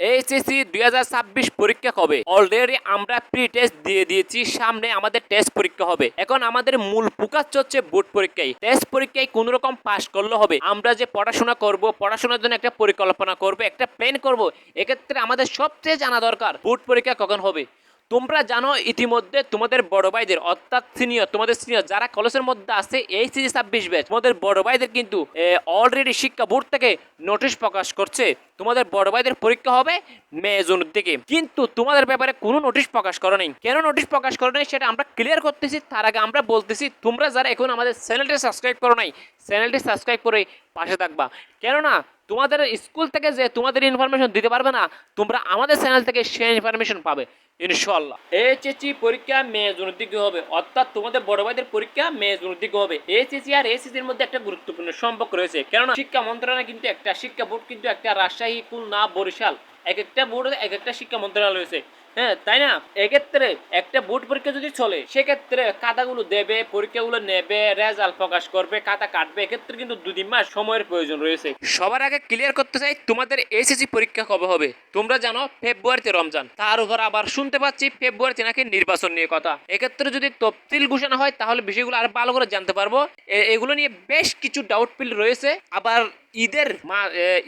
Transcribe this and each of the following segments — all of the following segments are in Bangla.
এইচএসসি দুই হাজার ছাব্বিশ পরীক্ষা অলরেডি আমরা প্রি টেস্ট দিয়ে দিয়েছি, সামনে আমাদের টেস্ট পরীক্ষা হবে। এখন আমাদের মূল ফোকাস হচ্ছে বোর্ড পরীক্ষায়। টেস্ট পরীক্ষায় কোন রকম পাস করলে হবে। আমরা যে পড়াশোনা করব, পড়াশোনার জন্য একটা পরিকল্পনা করব, একটা প্ল্যান করব, এক্ষেত্রে আমাদের সবচেয়ে জানা দরকার বোর্ড পরীক্ষা কখন হবে? তোমরা জানো ইতিমধ্যে তোমাদের বড় ভাইদের, অর্থাৎ সিনিয়র তোমাদের সিনিয়র যারা কলেজের মধ্যে আছে, এই সিজি ছাব্বিশ ব্যাচ তোমাদের বড় ভাইদের কিন্তু অলরেডি শিক্ষা বোর্ড থেকে নোটিশ প্রকাশ করছে। তোমাদের বড় ভাইদের পরীক্ষা হবে মে জুনের দিকে। কিন্তু তোমাদের ব্যাপারে কোনো নোটিশ প্রকাশ করো নেই কেন নোটিশ প্রকাশ করো নাই সেটা আমরা ক্লিয়ার করতেছি, তার আগে আমরা বলতেছি, তোমরা যারা এখন আমাদের চ্যানেলটি সাবস্ক্রাইব করো নাই চ্যানেলটি সাবস্ক্রাইব করে পাশে থাকবা। কেননা তোমাদের স্কুল থেকে যে তোমাদের ইনফরমেশন দিতে পারবে না, তোমরা আমাদের চ্যানেল থেকে সে ইনফরমেশন পাবে ইনশাল্লাহ এইচএসসি পরীক্ষা মে জুনের দিকে হবে, অর্থাৎ তোমাদের বড় ভাইদের পরীক্ষা মে জুনের দিকে হবে। এইচএসসি আর এসএসির মধ্যে একটা গুরুত্বপূর্ণ সম্পর্ক রয়েছে, কেননা শিক্ষা মন্ত্রণালয় কিন্তু একটা, শিক্ষা বোর্ড কিন্তু একটা রাজশাহী, খুলনা, বরিশাল, এক একটা বোর্ড এক একটা শিক্ষা মন্ত্রণালয় রয়েছে। হ্যাঁ তাই না? এক্ষেত্রে একটা বোর্ড পরীক্ষা যদি চলে, সেক্ষেত্রে খাতাগুলো দেবে, পরীক্ষাগুলো নেবে রেজাল্ট প্রকাশ করবে, খাতা কাটবে, এক্ষেত্রে কিন্তু দু তিন মাস সময়ের প্রয়োজন রয়েছে। সবার আগে ক্লিয়ার করতে চাই, তোমাদের এসএসসি পরীক্ষা কবে হবে? তোমরা জানো ফেব্রুয়ারিতে রমজান। তার উপর আবার শুনতে পাচ্ছি ফেব্রুয়ারিতে নাকি নির্বাচন নিয়ে কথা। এক্ষেত্রে যদি তফসিল ঘোষণা হয়, তাহলে বিষয়গুলো আর ভালো করে জানতে পারব। এগুলো নিয়ে বেশ কিছু ডাউট ফিল রয়েছে। আবার ঈদের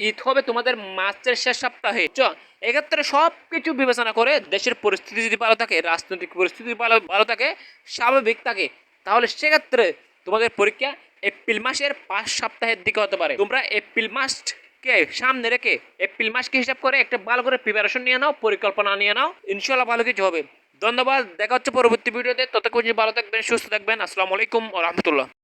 ঈদ হবে তোমাদের মার্চের শেষ সপ্তাহে। চ এক্ষেত্রে সব কিছু বিবেচনা করে দেশের পরিস্থিতি যদি ভালো থাকে, রাজনৈতিক পরিস্থিতি ভালো ভালো থাকে, স্বাভাবিক থাকে, তাহলে সেক্ষেত্রে তোমাদের পরীক্ষা এপ্রিল মাসের পাঁচ সপ্তাহের দিকে হতে পারে। তোমরা এপ্রিল মাসকে সামনে রেখে এপ্রিল মাসকে হিসাব করে একটা ভালো করে প্রিপারেশন নিয়ে নাও, পরিকল্পনা নিয়ে নাও ইনশাল্লাহ ভালো কিছু হবে। ধন্যবাদ, দেখা হচ্ছে পরবর্তী ভিডিওতে। ততক্ষণ ভালো থাকবেন, সুস্থ থাকবেন। আসসালামু আলাইকুম রহমতুল্লাহ।